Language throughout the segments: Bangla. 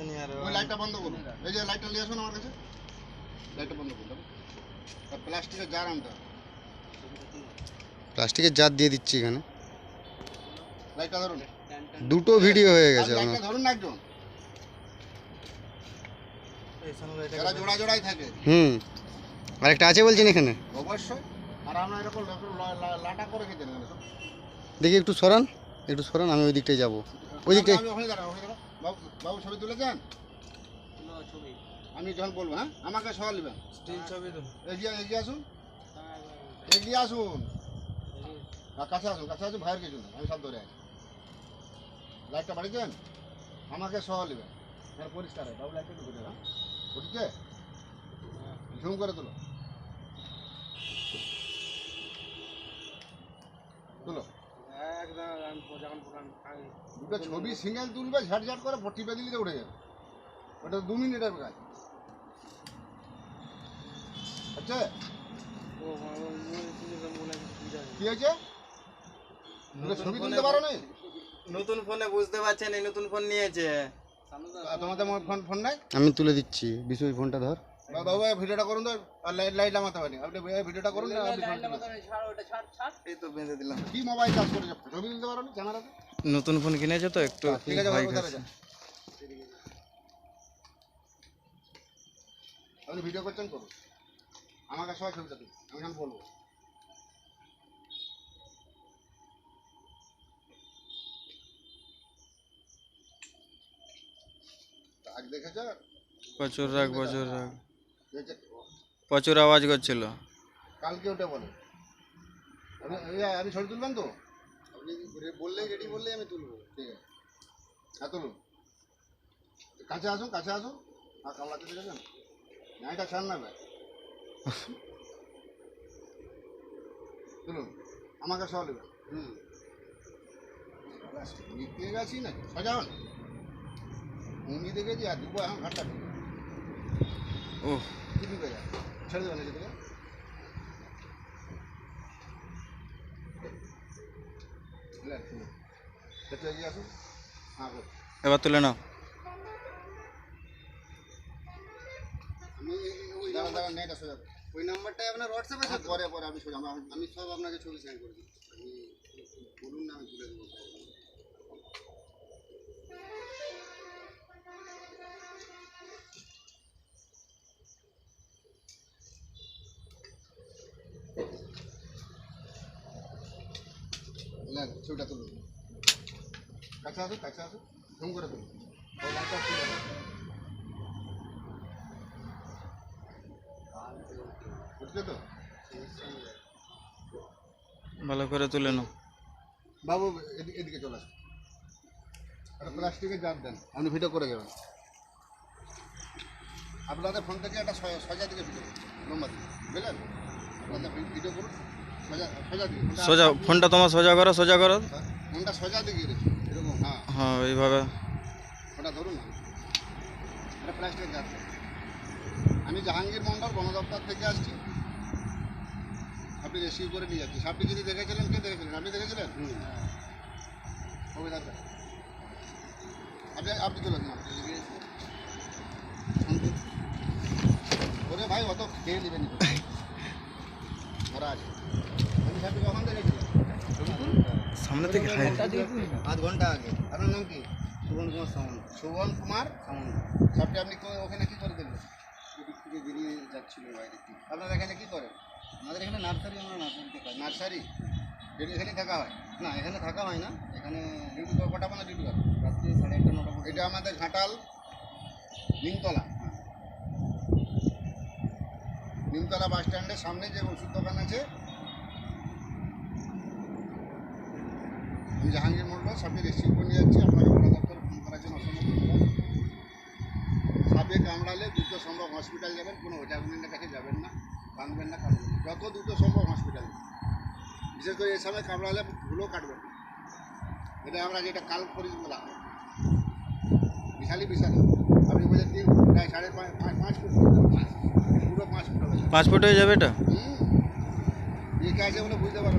আসেনি আর ওই লাইটটা বন্ধ করুন এই যে লাইটটা নিয়ে আসুন আমার কাছে। লাইটটা বন্ধ করুন প্লাস্টিকের জার হবে। প্লাস্টিকের জার দিয়ে দিচ্ছি এখানে। লাইটটা ধরুন। দুটো ভিডিও হয়ে গেছে আমার। লাইটটা ধরুন না একজন। যারা জোড়া জোড়াই থাকে। হুম। আরেকটা আছে বলছেন এখানে? অবশ্যই। আর আমরা এরকম লাটা করে খেতে দেখি একটু সরান। একটু সরান আমি ওই দিকটায় যাব। ওই দিকটায় বাবু বাবু ছবি তুলেছেন? আমি যখন বলব হ্যাঁ? আমাকে সহ নেবেন ছবি এগিয়ে এগিয়ে আসুন। এগিয়ে আসুন। কাছে আসুন কাছে আসুন ভাইয়ের কিছু আমি সব ধরে আছি। লাইটটা বাড়িয়েছেন? আমাকে সহ নেবেন এখানে পরিষ্কার হয়। বাবু লাইটটা ঘুরে হ্যাঁ উঠছে? ঝুম করে তুলো। তুলো। দুটো ছবি সিঙ্গেল তুলবে ঝাট ঝাট করে টিপে দিলে উঠে যাবে ওটা দু মিনিটের কাজ। আচ্ছা। ও মনে কি হয়েছে? দুটো ছবি তুলতে পারো না নতুন ফোনে বুঝতে পারছেন এই নতুন ফোন নিয়েছে। তোমাদের আমার ফোন ফোন নাই? আমি তুলে দিচ্ছি ওই ফোনটা ধর। বাবু এই ভিডিওটা করুন তো আর লাইট লাইট লাগাতে পারি আপনি এই ভিডিওটা করুন। এই তো বেঁধে দিলাম। কি মোবাইল চার্জ করে যাচ্ছে ছবি তুলতে পারো না ক্যামেরাতে নতুন ফোন কিনেছে তো একটু ঠিক আছে বাবু আপনি ভিডিও করছেন করুন। আমাকে সবাই ছবিটা দিন আমি এখন বলব। দেখেছ? প্রচুর রাগ প্রচুর রাগ। দেখেছে? প্রচুর আওয়াজ করছিল। কালকে ওটা বলে। আপনি ছবি তুলবেন তো? আপনি বললেই রেডি বললেই আমি তুলবো। ঠিক আছে। হ্যাঁ তুলুন। কাছে আসুন কাছে আসুন। আর কামলাতে দেখেছেন নাইটা ছাড় না ভাই। তুলুন। আমাকে সহ নেবেন হুম। নিতে গেছি না সজা হন মুঙ্গি দেখেছি আর দুবো এখন ঘাটটা। ও ছেড়ে দেবেন। একটু এগিয়ে আসুন। এবার তুলে নাও আমি ওই দাঁড়া দাঁড়া নেট সোজা ওই নাম্বারটাই আপনার হোয়াটসঅ্যাপে পরে পরে, আমি আমি সব আপনাকে ছবি সেন্ড করে দিই আপনি বলুন না, আমি তুলে দেবো ছবিটা তুলুন কাছে আসুন কাছে আসুন জুম করে লাইটটা বুঝলে তো? ভালো করে তুলে নাও। বাবু এদিকে এদিকে চলে আসুন একটা প্লাস্টিকের জার দেন। আপনি ভিডিও করে যাবেন। আপনাদের ফোন থেকে একটা সজা দিকে ভিডিও নম্বর দিন বুঝলেন? আপনাদের ভিডিও করুন। সজা ফোনটা তোমার সোজা করো সোজা করো। ফোনটা সজা দিকে এরকম হ্যাঁ। হ্যাঁ এইভাবে। ওটা ধরুন না। এটা প্লাস্টিকের জার দেন। আমি জাহাঙ্গীর মন্ডল বন দপ্তর থেকে আসছি। আপনি রেসিভ করে নিয়ে যাচ্ছি আপনি যদি দেখেছিলেন কে দেখেছিলেন? আপনি দেখেছিলেন? কবিতা আপনি আপনি চলে ওরে ভাই অত খেয়ে নেবেন ওরা আছে আমি সাহেবকে কখন দেখেছিলেন সামনে থেকে আধ ঘণ্টা আগে। আপনার নাম কি? সুবন কুমার সামন্ত। সুবন কুমার সামন্ত। সাপটি আপনি ওখানে কি করে দিলেন এদিক থেকে বেরিয়ে যাচ্ছিল বাইরে আপনারা এখানে কি করেন? আমাদের এখানে নার্সারি আমরা নার্সারিতে কাজ নার্সারি? ডিউটি এখানে থাকা হয়? না এখানে থাকা হয় না। এখানে ডিউটি করে কটা মানে ডিউটি করে? রাত্রি সাড়ে আটটা নটা এটা আমাদের ঘাটাল নিমতলা। নিমতলা বাস স্ট্যান্ডের সামনে যে ওষুধ দোকান আছে আমি জাহাঙ্গীর মন্ডল সাপে রিসিভ করে নিয়ে যাচ্ছি। আপনাকে বন দপ্তরে ফোন করার জন্য অসংখ্য ধন্যবাদ। সাপে কামড়ালে দ্রুত সম্ভব হসপিটাল যাবেন কোনো ওজাগুলিনের কাছে যাবেন না কাঁদবেন না কাঁদবেন যত দ্রুত সম্ভব হসপিটাল বিশেষ করে এই সময় কামড়ালে ভুলো কাটবেন না। এটা আমরা যেটা কাল করি বলা হয়। বিশালই বিশাল। আপনি বলছেন তিন ফুট, প্রায় সাড়ে পাঁচ পাঁচ পাঁচ ফুট পাঁচ পুরো পাঁচ ফুট হবে। পাঁচ ফুট হয়ে যাবে এটা? হুম। একে আছে বলে বুঝতে পারো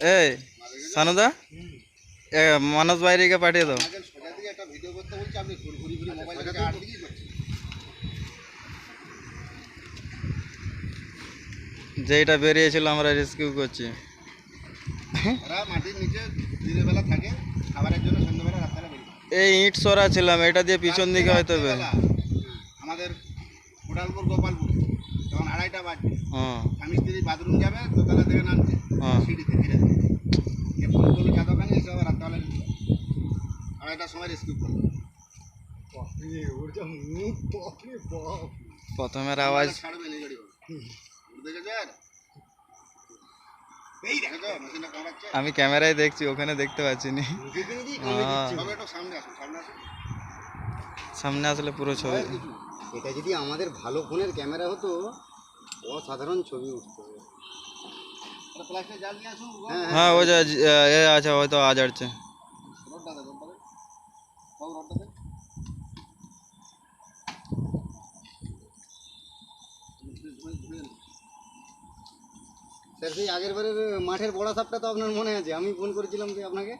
এই, সানুদা? মানস বাইরিকে পাঠিয়ে দাও। যেইটা বেরিয়েছিল আমরা রেস্কিউ করছি। এই ইট সরা ছিলাম, এটা দিয়ে পিছন দিকে হয়তো আমাদের গোপালপুর। তখন আড়াইটা বাজবে। হ্যাঁ। স্বামী স্ত্রী বাথরুম যাবে দোতলা থেকে নামছে হ্যাঁ। সিঁড়িতে ধীরে গিয়ে ফোন করল এসে আবার রাত্রেবেলা আড়াইটার সময় রেস্কিউ করল। প্রথমের আওয়াজ ছাড়বে না গাড়ি দেখেছেন আমি ক্যামেরায় দেখছি ওখানে দেখতে পাচ্ছি নি। হ্যাঁ, তবে একটু সামনে সামনে সামনে আসলে পুরো ছবি। এটা যদি আমাদের ভালো ফোনের ক্যামেরা হতো অসাধারণ ছবি উঠতো। নিয়ে আসুন হ্যাঁ হ্যাঁ। ও যা এ আছে হয়তো আজ আসছে। স্যার সেই আগের বারের মাঠের বড়া সাপটা তো আপনার মনে আছে। আমি ফোন করেছিলাম যে আপনাকে।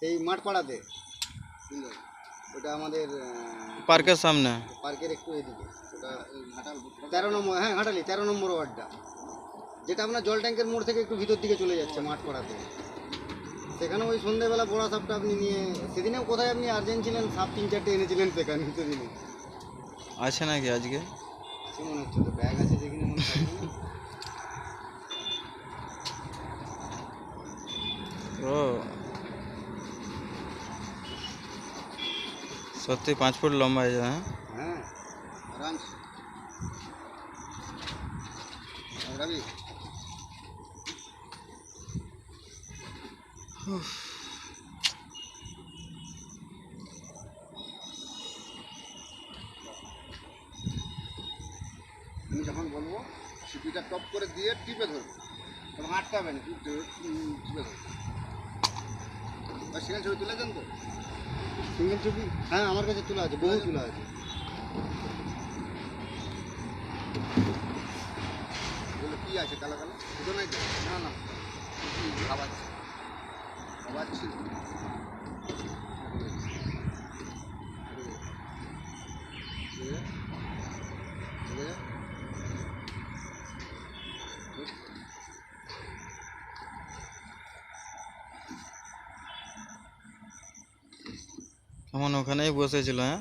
সেই মাঠ পাড়াতে? ওটা আমাদের পার্কের সামনে। পার্কের একটু এদিকে। ওটা এই ঘাটাল তেরো নম্বর হ্যাঁ ঘাটালি তেরো নম্বর ওয়ার্ডটা। যেটা আপনার জল ট্যাঙ্কের মোড় থেকে একটু ভিতর দিকে চলে যাচ্ছে মাঠ পাড়াতে সেখানে ওই সন্ধ্যেবেলা বড়া সাপটা আপনি নিয়ে সেদিনেও কোথায় আপনি আর্জেন্ট ছিলেন? সাপ তিন চারটে এনেছিলেন সেখানে সেদিনে। আছে নাকি আজকে? সে মনে হচ্ছে তো ব্যাগ আছে যেখানে মনে থাকবে না। ও সত্যি পাঁচ ফুট লম্বা হয়েছে হ্যাঁ হ্যাঁ আরামসে রবি আমি যখন বলব সিপিটা টপ করে দিয়ে টিপে ধরবো তখন আটকাবে না টিপে উম, টিপে ধরবো সিঙ্গেল ছবি তুলেছেন তো সিঙ্গেল চুপি হ্যাঁ আমার কাছে তুলা আছে, বহু তুলা আছে। কি আছে, কালো কালো? দুটো নাই না না। খাবার খাবার ওখানেই বসেছিল হ্যাঁ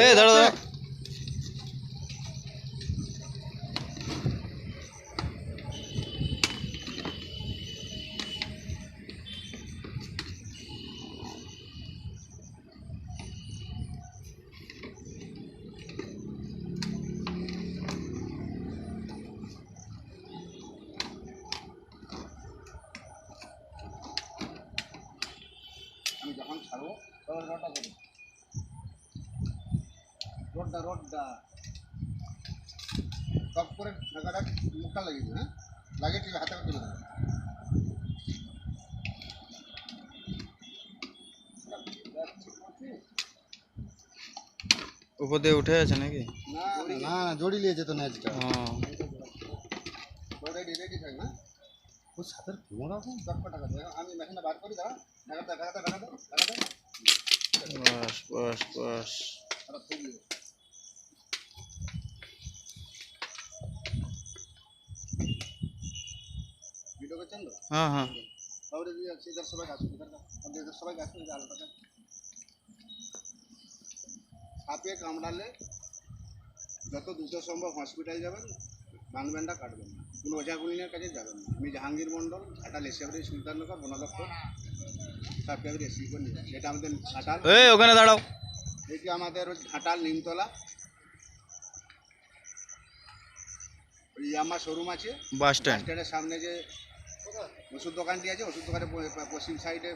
এই দাঁড়া দাঁড়া রোডটা রোডটা টপ করে ঢাকাটা মুখটা লাগিয়ে দিন হ্যাঁ লাগিয়ে ঠিক হাতে করে তুলে দেবেন উপর দিয়ে উঠে আছে নাকি না না না জড়ি নিয়েছে তো ন্যাচটা হ্যাঁ রেডি রেডি থাক না ও সাপের কোমর আছে দশ টাকা দেবে আমি মেশিনটা বার করি দাঁড়া ঢাকাতে ঢাকাতে ঢাকাতে ঢাকাতে বাস বাস বাস আর তুই ভিডিও হ্যাঁ, হ্যাঁ। সাপে কামড়ালে যত দ্রুত সম্ভব হসপিটাল যাবেন কাটবেন কোনো ওঝাগুলিনের কাছে যাবেন আমি জাহাঙ্গীর মন্ডল একটা এসেবাড়ি সুলতানগর বন দপ্তর। সাপকে এসি রেসিভ করে এটা আমাদের ঘাটাল। ওখানে দাঁড়াও। এটি আমাদের ঘাটাল নিমতলা। আমার শোরুম আছে। বাস স্ট্যান্ডের সামনে যে ওষুধ দোকানটি আছে ওষুধ প- পশ্চিম সাইডে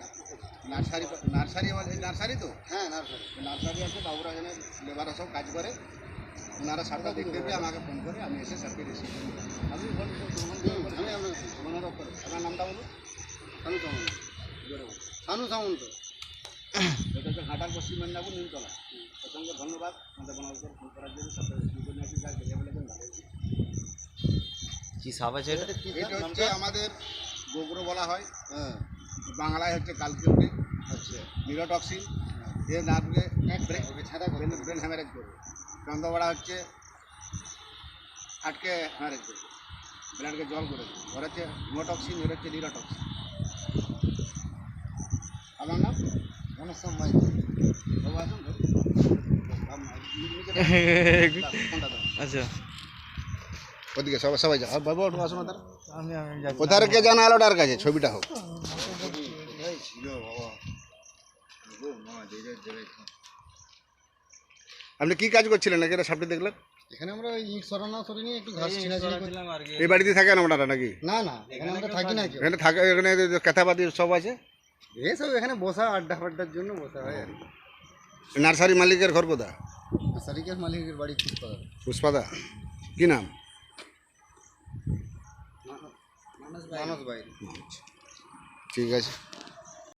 নার্সারি নার্সারি নার্সারি তো? হ্যাঁ নার্সারি। নার্সারি আছে বাবুরা এখানে লেবাররা সব কাজ করে। ওনারা সারটা দেখতে পেয়ে আমাকে ফোন করে আমি এসে সারকে রিসিভ করি আপনি ফোন আমি আপনার করে। আপনার নামটা বলুন? শানু সামন্ত। শানু সামন্ত। এটা হচ্ছে ঘাটাল পশ্চিম মেদিনীপুর নিমতলা। অসংখ্য ধন্যবাদ। আমাদের বনদপ্তর ফোন করার জন্য সাথে রিসিভ করে নিয়ে আসি। যা ভালো। কি সাপ আছে এটা হচ্ছে আমাদের গোগ্রো বলা হয় হ্যাঁ। বাংলায় হচ্ছে কালকিউটি আচ্ছা। নিরোটক্সিন। এর ওকে ছাড়া করে ব্রেন ব্রেন হ্যামারেজ করবে চন্দ্রবড়া হচ্ছে আটকে হ্যামারেজ করবে ব্রেনকে জল করে দেবে ওর হচ্ছে হিমোটক্সিন এর হচ্ছে নিরোটক্সিন। আমার নাম? বাবু আসুন ফোনটা দাও। আচ্ছা। ওদিকে সবাই সবাই যাও। বাবু একটু আসুন ওদের আমি আমি যাচ্ছি। কোথার কে জানা আলোটার কাছে? ছবিটা হোক। আপনি কি কাজ করছিলেন নাকি? এটা সাপটি দেখলেন এখানে আমরা ওই ইট সরানো সরি নিয়ে একটু ঘাস ছিঁড়াছিঁড়ি করি। ছিলাম আর কি। এই বাড়িতে থাকেন আপনারা নাকি? না না এখানে আমরা থাকি না এখানে থাকে এখানে ক্যাথাপাতি সব আছে? এসব এখানে বসা আড্ডা ফাড্ডার জন্য বসা হয় আর কি। নার্সারি মালিকের ঘর কোথা সারিকের মালিকের বাড়ি খুব পুষ্পাদা। কি নাম? মানুষ বাইরে। ঠিক আছে।